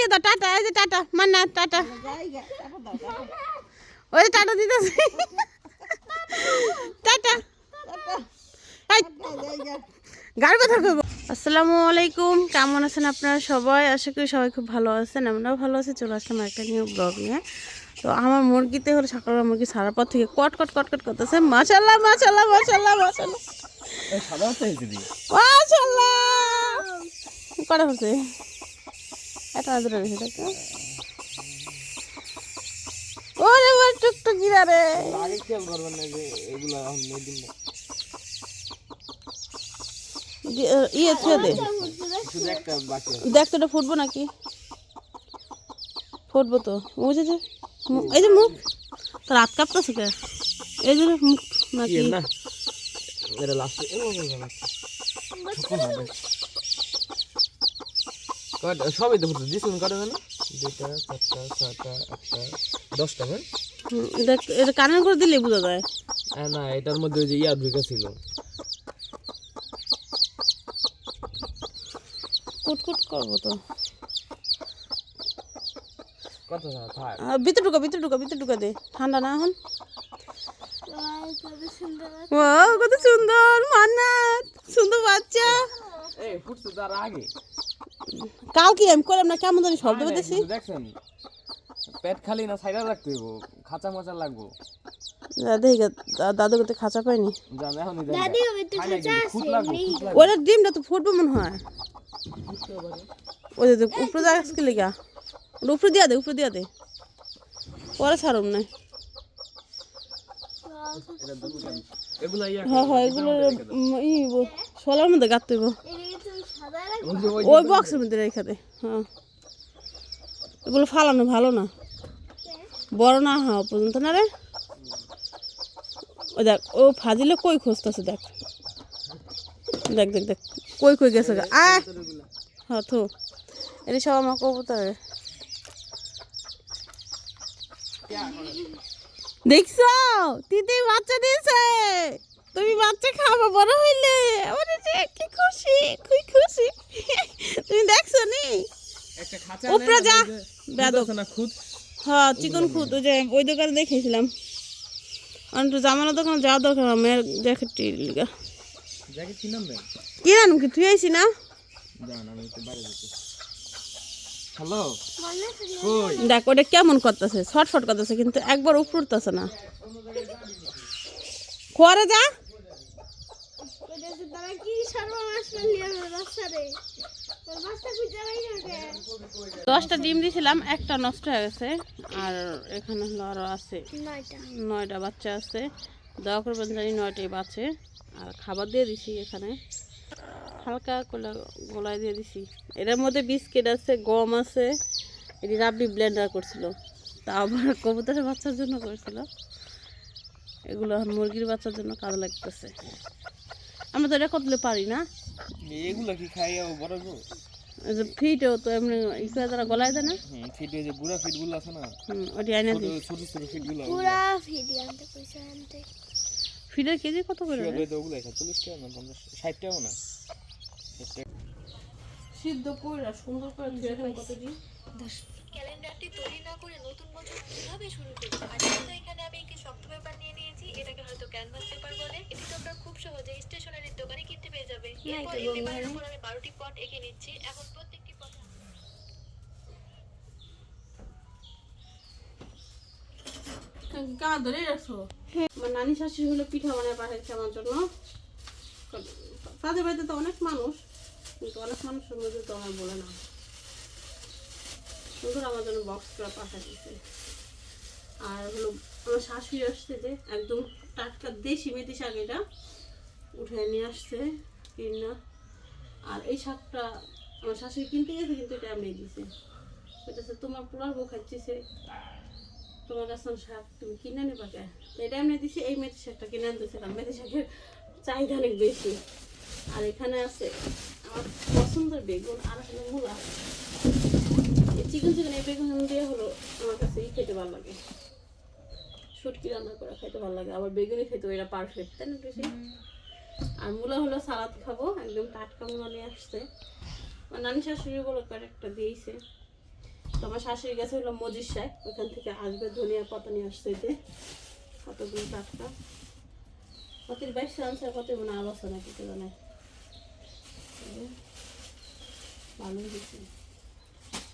দিয়ে দাও টাটা এই যে টাটা মান্না টাটা। ওই যে টাটা দিতেছে। টাটা। কথা করব আসসালামু আলাইকুম কেমন আছেন আপনারা সবাই? আশা করি সবাই খুব ভালো আছেন আমরাও ভালো আছি চলে আসলাম একটা নিউ ব্লগ নিয়ে। তো আমার মুরগিতে হলো সকালবেলা মুরগি সারার পর থেকে কট কট কট কট করতেছে। মাশাল্লাহ মাশাল্লাহ মাশাল্লাহ মাশাল্লাহ মাশাল্লাহ কটা হচ্ছে? এটা আদর রয়েছে দেখো ওরে ওরে টুকটুকি রে আগে খেয়াল করবেন না যে এগুলো এখন মেদিন না ইয়ে ছুঁয়ে দে দেখ তো এটা ফুটবো নাকি ফুটবো তো বুঝেছে এই যে মুখ তোর হাত কাঁপতেছে কে এই যে মুখ নাকি না এটা লাস্টে সবই তো ফুটছে দিস কটা জানো? দুইটা চারটা ছয়টা আটটা দশটা হ্যাঁ দেখ এটা কানের করে দিলে বোঝা যায়। না এটার মধ্যে ওই যে ইয়া ঢুকে ছিল। কুটকুট করব তো। ভিতরে ঢুকা ভিতরে ঢুকা ভিতরে ঢুকা দে। ঠান্ডা না এখন? কত সুন্দর মান্নাত। সুন্দর বাচ্চা। এই ফুটছে তার আগে। কাল কি আমি করলাম না কেমন জানি শব্দ পেতেছি দেখছেন পেট খালি না সাইডা রাখতে হইব খাঁচা মাচা লাগবো। দেখি দাদু করতে খাঁচা পাইনি ওটা ডিমটা তো ফুটবো মনে হয়। ওই যে উপরে যা আজকে লেগা। ওটা উপরে দিয়া দে উপরে দিয়া দে। পরে ছাড়ুম না। এগুলো ইয়া হ্যাঁ হ্যাঁ এগুলো শোলার মধ্যে গাত তৈব ওই বক্সের মধ্যে রেখে দে হ্যাঁ। এগুলো ফালানো ভালো না। বড় না হওয়া পর্যন্ত না রে। ও দেখ, ও ফাজিলে কই খুঁজতেছে দেখ। দেখ দেখ দেখ, কই কই গেছে আয় হ্যাঁ থো। এটা সব আমার কবুতর। দেখছ? তিতি বাচ্চা দিয়েছে। তুমি বাচ্চা খাব বড় হইলে। কি খুশি? খুই খুশি। তুমি দেখছ নি? একটা খাঁচা উপরে যা। বেদব। আছে না খুদ। হ্যাঁ চিকন খুদ ওই যে ওই দোকানে দেখেছিলাম। অন্ত জামানো দোকানে যাওয়া দরকার মেয়ের জ্যাকেটটি লিগা। জ্যাকেট কিনাম দেন কি জানো কি? তুই না? জান আমি একটু বাইরে যেতে হ্যালো কই? দেখ ওটা কেমন করতেছে? ছটফট করতেছে কিন্তু একবার উপর উঠতেছে না। খোয়ারে যা। দশটা ডিম দিয়েছিলাম একটা নষ্ট হয়ে গেছে আর এখানে হলো আরও আছে। নয়টা। বাচ্চা আছে। দয়া করবেন জানি নয়টাই বাচ্চে আর খাবার দিয়ে দিছি এখানে। হালকা কোলা গোলায় দিয়ে দিছি। এটার মধ্যে বিস্কিট আছে গম আছে। এটি রাবড়ি ব্লেন্ডার করছিল। তা আবার কবুতরের বাচ্চার জন্য করছিল। এগুলো এখন মুরগির বাচ্চার জন্য কাজে লাগতেছে। আমরা তো এটা করতে পারি না। এগুলো কি খাইয়া বড় গো? এই যে ফিটেও তো এমনি ই করে তারা গলায় দেয় না? হুম ফিট যে বুড়া ফিটগুলো আছে না? হুম ওটি আইনা দিই। ছোট ছোট ফিটগুলো ফিটের কেজি কত করে? ওগুলো ওগুলো একা চল্লিশ টাকা না পঞ্চাশ ষাট টাকা না সিদ্ধ করে সুন্দর করে ধুয়ে রাখেন কত দিন। ক্যালেন্ডারটি তৈরি না করে নতুন বছর কীভাবে শুরু করব? আজকে তো এখানে আমি একটি শক্ত পেপার নিয়ে নিয়েছি। এটাকে হয়তো ক্যানভাস পেপার বলে এটি তোমরা খুব সহজে স্টেশনারির দোকানে কিনতে পেয়ে যাবে। এরপর এই পেপারের উপর আমি বারোটি পট এঁকে নিচ্ছি। এখন প্রত্যেকটি পট গা ধরে রাখছো? আমার নানি শাশুড়ি হলো পিঠা বানায় পাঠাচ্ছে আমার জন্য। তাদের বাড়িতে তো অনেক মানুষ কিন্তু অনেক মানুষের মধ্যে তো আমার বলে না। সুন্দর আমার জন্য বক্স করে পাঠাচ্ছে আর হলো আমার শাশুড়ি আসছে যে একদম টাটকা দেশি মেথি শাক এটা উঠে নিয়ে আসছে, কিনা। আর এই শাকটা আমার শাশুড়ি কিনতে গেছে, কিন্তু এটা আমি দিছে। এটা তোমার পুরার বউ খাচ্ছিছে তোমার কাছে শাক তুমি কিনে নেবা কে? এটা এমনি দিছি, এই মেথি শাকটা কিনে আনতেছিলাম মেথি শাকের চাহিদা অনেক বেশি। আর এখানে আছে আমার পছন্দের বেগুন আর হলো মূলা। চিকেন চিকেন এই বেগুন দিয়ে হলো আমার কাছে খেতে ভালো লাগে। শুটকি রান্না করে খাইতে ভালো লাগে। আবার বেগুনি খেতে এটা পারফেক্ট তাই না বেশি আর মূলা হলো সালাদ খাব একদম টাটকা মূলা নিয়ে আসছে। আমার নানি শাশুড়ি বলো একটা দিয়েছে। তো আমার শাশুড়ি গেছে হলো মজির শাক ওখান থেকে আসবে ধনিয়া পাতা নিয়ে আসছে এতে কতগুলো টাটকা? কতির বাইশ আনছে কত মনে আবাস নাকি কেউ হয়েছে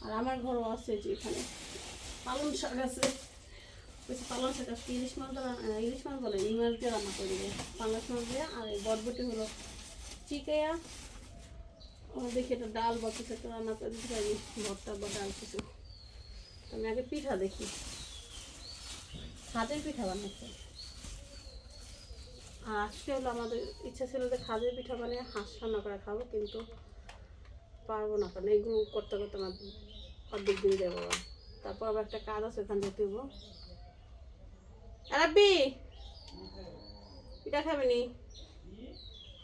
আর আমার ঘরও আছে যে এখানে। পালং শাক আছে। পালং শাক আজকে ইলিশ মাছ ইলিশ মাছ বলে দিয়ে রান্না করে দেবে মাছ দিয়ে, আর এই হলো চিকেয়া। দেখি এটা ডাল বা রান্না দিতে পারি, ভর্তা বা ডাল কিছু। আমি আগে পিঠা দেখি। খাদের পিঠা বানাচ্ছে আর আজকে আমাদের ইচ্ছা ছিল যে খাদের পিঠা বানিয়ে হাঁস রান্না করে খাব, কিন্তু পারব না, কারণ এগুলো করতে করতে আমার অর্ধেক দিন যাব। তারপর আবার একটা কাজ আছে ওখান যেতে হব রাব্বি পিঠা খাবে নি?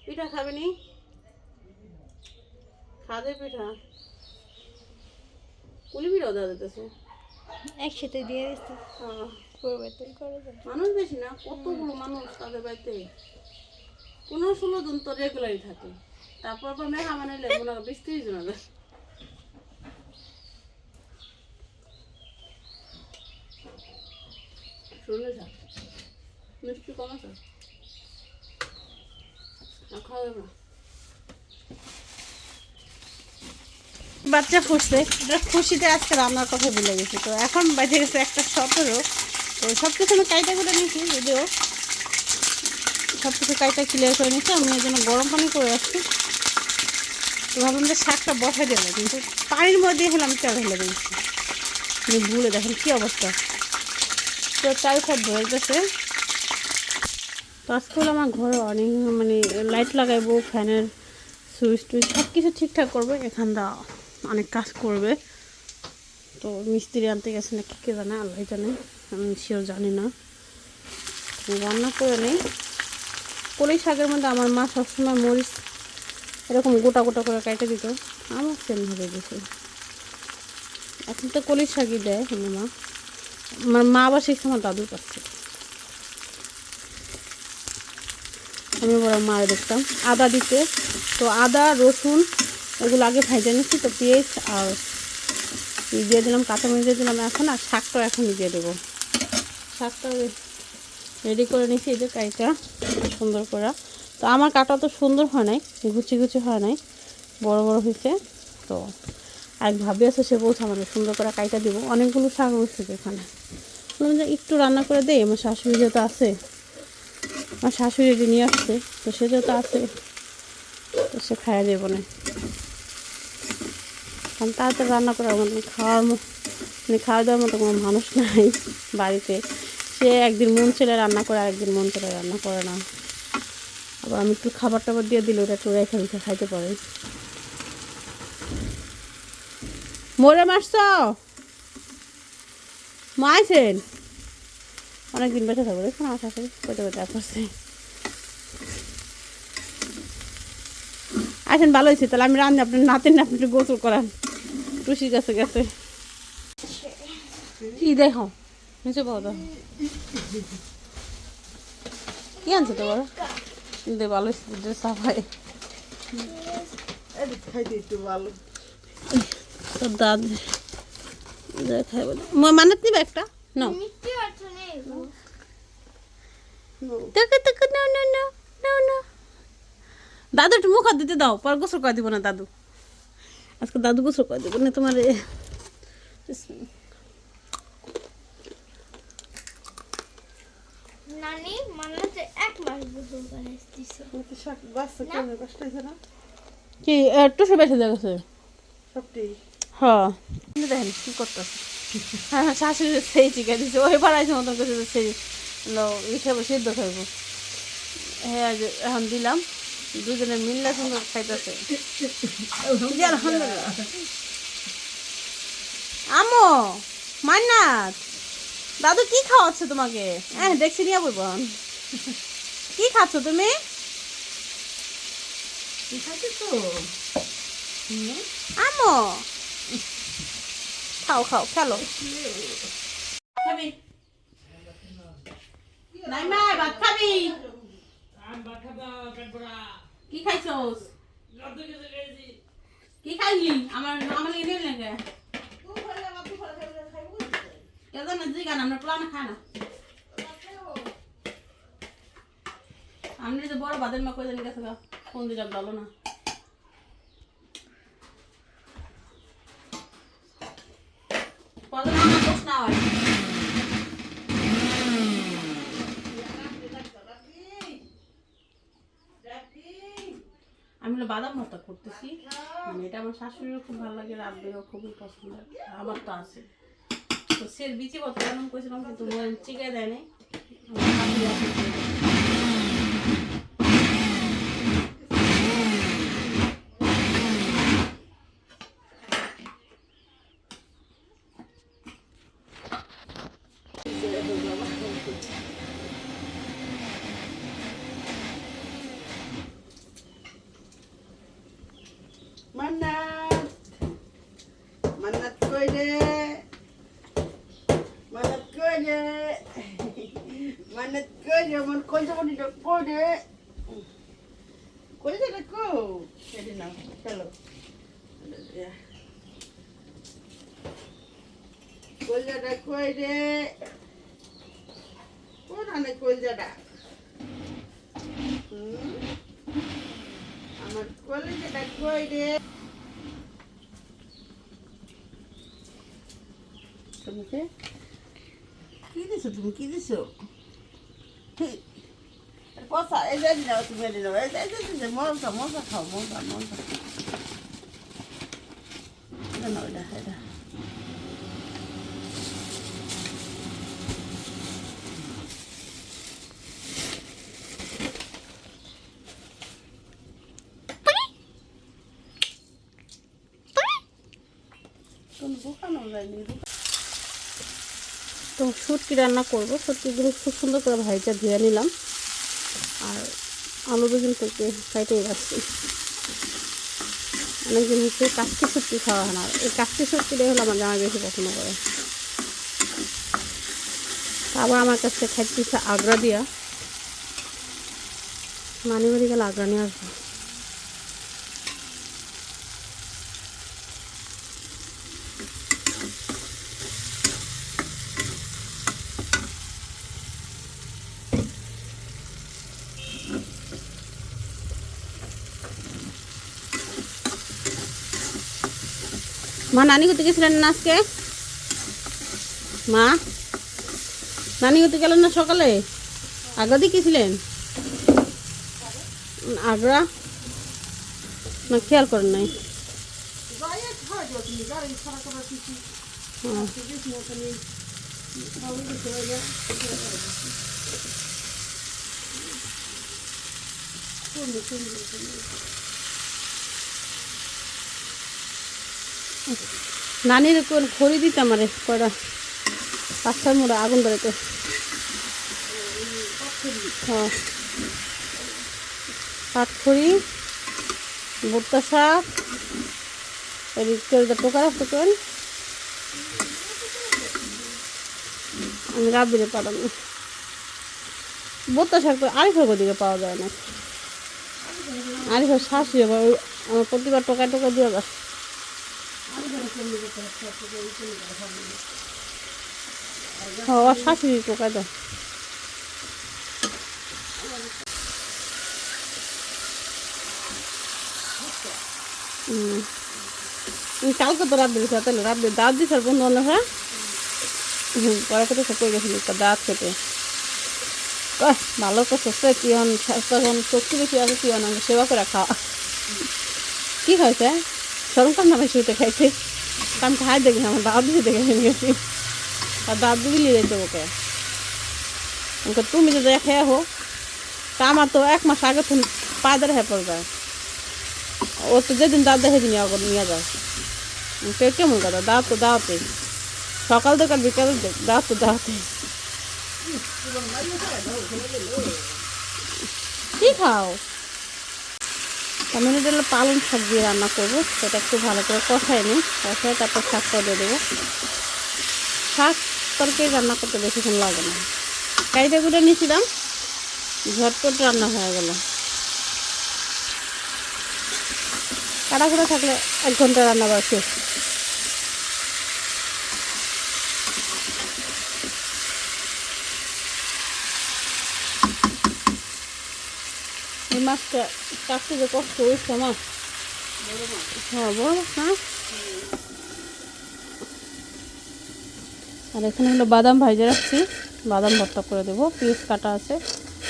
পিঠা খাবে নি? খাদের পিঠা। কুলি পিঠাও দেওয়া যেতেছে একসাথে দিয়ে দিচ্ছি আহ, পরিবর্তন করে মানুষ বেশি না কতগুলো মানুষ তাদের বাড়িতে? পনেরো ষোলো জন তো রেগুলারই থাকে। তারপর আবার মেহমান এলে মনে হয় বিশ তিরিশ জন শুনে যা। মিষ্টি কম আছে খাওয়া বাচ্চা ফুটছে। খুশিতে আজকে রান্নার কথা ভুলে গেছি। তো এখন বাজে গেছে একটা সতেরো। তো সব কিছু আমি কাইটা করে নিয়েছি, যদিও সব কিছু কাইটা ক্লিয়ার করে নিয়েছি। আমি এই জন্য গরম পানি করে আসছি তো ভাবলাম যে শাকটা বসাই দেবো, কিন্তু পানির মধ্যে হলে আমি চাল ঢেলে দিয়েছি। ভুলে, দেখেন কী অবস্থা। তো চাল সব ধরে গেছে। তো আজকে আমার ঘরে অনেক মানে লাইট লাগাইবো, ফ্যানের সুইচ টুইচ সব কিছু ঠিকঠাক করবে এখানটা অনেক কাজ করবে। তো মিস্ত্রি আনতে গেছে না কি কে জানে আল্লাহ জানে, আমি শিওর জানি না। রান্না করে নেই। কলি শাকের মধ্যে আমার মা সবসময় মরিচ এরকম গোটা গোটা করে কেটে দিত। আমার সেমভাবে দিছে। এখন তো কলির শাকই দেয় আমার মা। আমার মা আবার শিখছে আমার দাদুর কাছ আমি বড় মায়ের দেখতাম। আদা দিতে। তো আদা, রসুন ওগুলো আগে ভাজে নিচ্ছি তো পেঁয়াজ আর দিয়ে দিলাম, কাঁচামরিচ দিয়ে দিলাম। এখন আর শাকটা এখন দিয়ে দেবো। শাকটা রেডি করে নিচ্ছি এই যে কাইটা সুন্দর করে। তো আমার কাটা তো সুন্দর হয় নাই গুছি গুছি হয় নাই, বড় বড় হয়েছে। তো এক ভাবি আছে, সে বলছে, আমাদের সুন্দর করে কাইটা দিব। অনেকগুলো শাক রয়েছে এখানে। বললাম যে, একটু রান্না করে দেই, আমার শাশুড়ি যেহেতু আছে, আমার শাশুড়ি এটি নিয়ে আসছে, তো সে যেহেতু আছে, তো সে খাইয়া দেবো না। কারণ তাড়াতাড়ি রান্না করার মতো খাওয়ার মানে খাওয়া দাওয়ার মতো কোনো মানুষ নাই বাড়িতে। সে একদিন মন ছেলে রান্না করে, আরেকদিন মন ছেলে রান্না করে না। আবার আমি একটু খাবার টাবার দিয়ে দিলে ওটা একটু রেখে খাইতে পারে। মরে মারছ মাইছেন অনেকদিন বেঁচে থাকব, দেখুন আমার শাশুড়ি পেটে পেটে করছে আসেন ভালো হয়েছে, তাহলে আমি রান্না আপনার নাতেন আপনি একটু গোসল করান। টুসির কাছে গেছে। কি দেখো? নিচে পাও দেখো কি আনছো তো বড় দে, ভালো সাফাই। খাইতে একটু ভালো। তো দাদ দেখাই বলে। মানত নিবে একটা? দেখো দেখো দাদু একটু মুখ হাত দিতে দাও পর গোসল করে দিব না দাদু। আজকে দাদু গোসল করে দিব না তোমার নানি মানে এক মাস গোসল করে দিছে শাক বাচ্চা কেমন কষ্ট হয়েছে না? কি একটু সে বেঁচে গেছে সবটি। হ্যাঁ। দেখেন কি করতেছে। হ্যাঁ শাশুড়ি সেই চিকা দিচ্ছে ওই বাড়াইছে মতন করছে সেই ই খাব সিদ্ধ খাইবো। হ্যাঁ এখন দিলাম দুজনে মিললে সুন্দর খাইতেছে। আমো মান্নাত দাদু কি খাওয়াচ্ছে তোমাকে? হ্যাঁ দেখছি নিয়ে বলব কি খাচ্ছ তুমি? আমো খাও খাও খেলো কি খাইছস কি খাইলি আমার আমার এনে লাগে খান আমরা প্লান খায় না আপনি যে মা কই জানি কোন দিকে ভালো না কদিন আমার দোষ না হয় আমি হলো বাদাম ভর্তা করতেছি। মানে এটা আমার শাশুড়িও খুব ভালো লাগে রাব্বিরও খুবই পছন্দ আমার তো আছে। তো সে বিচি কত এমন করেছিলাম কিন্তু চিকে দেয় নাই আমার শাশুড়ি আছে চিকে দেয়। মান্নাত মান্নাত কই রে মান্নাত কই রে মান্নাত কই রে আমার কই যাব নি কই রে কই রে কো এদি না চলো কলজাটা কই রে? কোন আনে কলজাটা? আমার কলেজেটা কই রে? তোমাকে? কি দিছো তুমি? কি দিছো? কষা এই যে নাও তুমি এনে নাও এই এই যে- এই যে মশা মশা খাও মশা মশা এটা নাও এটা এটা তুমি বোকানো যায়নি তো শুটকি রান্না করব। শুটকিগুলো খুব সুন্দর করে ভাইটা ধুয়ে নিলাম। আর আলু বেগুন থেকে কাইটে রাখছি অনেকদিন হচ্ছে কাশকি শুটকি খাওয়া হয় না। এই কাশকি শুটকিটাই হলো আমার জামাই বেশি পছন্দ করে। আবার আমার কাছে খাইতে আগ্রা দিয়া। মানি বাড়ি গেলে আগ্রা নিয়ে আসব। মা, নানি করতে গেছিলেন না আজকে? মা, নানি করতে গেলেন না সকালে? আগ্রা দিয়ে গেছিলেন? আগ্রা? না, খেয়াল করেন নাই। নানির কোন খড়ি দিতাম আরে কয়টা? পাঁচ ছয় মোড়া আগুন বেরোতে হ্যাঁ। পাটখড়ি ভুট্টা শাক, এদিকে টোকা রাখতে করেন আমি রাবিরে পাঠাবো। ভুট্টা শাক তো আরিফের দিকে পাওয়া যায় না। আরিফের শাশুড়ি আবার আমার প্রতিবার টোকা টোকা দিয়ে যায় কালকে তো রাত দিয়েছ তাহলে রাত দিয়ে দাঁত দিছ বন্ধু বান্ধব হ্যাঁ? পরে কোথাও সে কই গেছিলি দাঁত খেতে। ভালো করছ কি হন তখন শক্তি বেশি আছে, কি হন সেবা করে খাওয়া। কি খাইছে? সরম কান্না বেশি খাইছে আমি খাই দেখি আমার দাঁত দিয়ে দেখে নিয়ে গেছি। আর দাঁত দিয়ে নিয়ে যেতে ওকে। ওকে তুমি যদি খেয়ে হো তা আমার তো এক মাস আগে তো পা ধরে হয়ে পড়বে। ও তো যেদিন দাঁত দেখে দিন নিয়ে যায়। কে কেমন কথা? দাঁত তো দাওয়াতে সকাল থেকে বিকাল দাঁত তো দাওয়াতে কি খাও? আমি হলো পালং শাক দিয়ে রান্না করব, সেটা একটু ভালো করে কষাই নিই কষাই তারপর শাকটা দিয়ে দেবো। শাক তরকারি রান্না করতে বেশিক্ষণ লাগে না। কাইটা কুটে নিয়েছিলাম, ঝটপট রান্না হয়ে গেল। কাটা থাকলে এক ঘণ্টা রান্না করা মাছটা কষ্ট হয়েছে হ্যাঁ মাছ না? আর এখানে হলো বাদাম ভাইজে রাখছি। বাদাম ভর্তা করে দেবো। পেঁয়াজ কাটা আছে।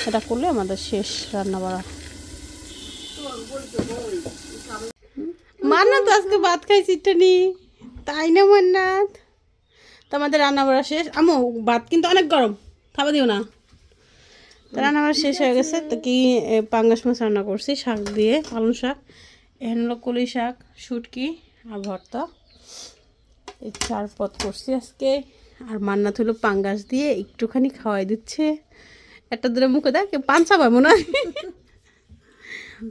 এটা করলে আমাদের শেষ রান্না বাড়া মান্নাত, আজকে ভাত খাইছি নি? তাই না, মান্নাত? তো আমাদের রান্না বাড়া শেষ। আমো ভাত কিন্তু অনেক গরম। খাবার দিও না। তো রান্না আমার শেষ হয়ে গেছে। তো কি পাঙ্গাস মাছ রান্না করছি শাক দিয়ে পালং শাক। এখানে হলো কলি শাক শুটকি আর ভর্তা। এই চার পদ করছি আজকে। আর মান্নাত হলো পাঙ্গাস দিয়ে একটুখানি খাওয়াই দিচ্ছে। একটা দূরে মুখে দেখ চাবাই মনে হয়।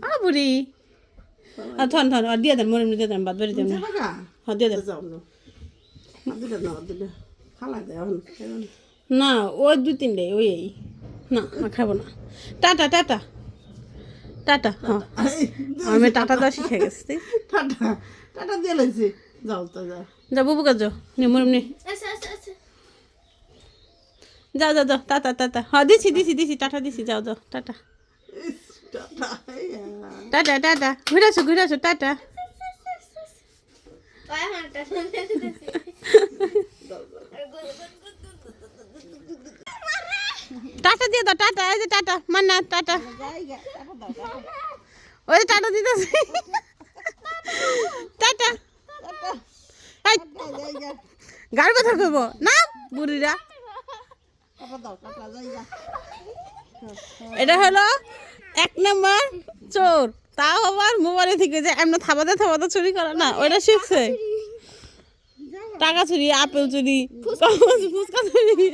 আ বুড়ি আর থন থন আর দিয়ে দেন মনে দিয়ে দেন বাদ বাড়ি দেন হ্যাঁ দিয়ে দেন। না না না ওই দু তিনটে ওই না না খাব না। Tata tata. টাটা হ্যাঁ। আমি টাটা দা শিখে গেছি। টাটা টাটা দিয়ে লাগছে যাও তো যাও। যা বুবু কাজ। নে মরম নে আচ্ছা আচ্ছা আচ্ছা যাও যাও যাও। Tata tata. হ্যাঁ দিছি দিছি দিছি। টাটা দিছি। যাও যাও। টাটা। টাটা। Tata tata. ঘুরে আসো ঘুরে আসো টাটা ওই আমার একটা শুনতে দিতেছি টাটা দিয়ে দাও টাটা এই যে টাটা মান্না টাটা। ওই যে টাটা দিতেছি। টাটা। এই, গাড়ি কথা কইব না বুড়িরা? টাটা টাটা এটা হলো এক নম্বর চোর। তাও আবার মোবাইলে থেকে যে এমন থাবাতে থাবাতে চুরি করে না ওইটা শিখছে। টাকা চুরি আপেল চুরি ফুচকা চুরি।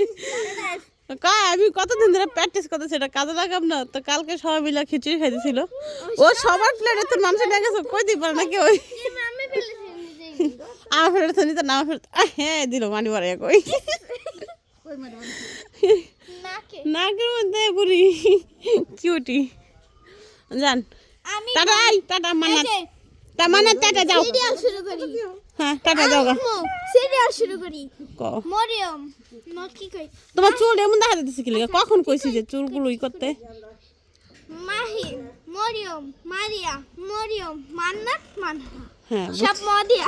কয় আমি কতদিন ধরে প্র্যাকটিস করতেছি এটা কাজে লাগাম না। তো কালকে সবাই মিলে খিচুড়ি খাইতেছিল। ও সবার প্লেটে তো মাংস নিয়ে গেছে কই দিই পারে নাকি ওই? আমি ফেলেছি নিজেই আমার ফেরত তো নিতে না ফেরত হ্যাঁ দিল মানি বাড়ে কই? নাকে নাকের মধ্যে বুড়ি। কিউটি জান টাটা টাটা মান্নাত তা মান্নাত টাটা যাও সিরিয়াল শুরু করি। হ্যাঁ টাটা যাও সিরিয়াল শুরু করি। মরিয়ম। কি কই? তোমার চুল এমন দেখা যাচ্ছে কি লাগে? কখন কইছি যে চুলগুলো ই করতে? মাহি মরিয়ম মারিয়া মরিয়ম মান্নাত মানহা হ্যাঁ সব মদিয়া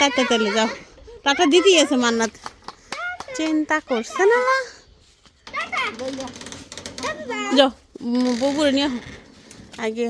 টাটা তাহলে যাও। টাটা দিতেই আছে মান্নাত। চিন্তা করছে না? যাও বপুরে নিয়ে আগে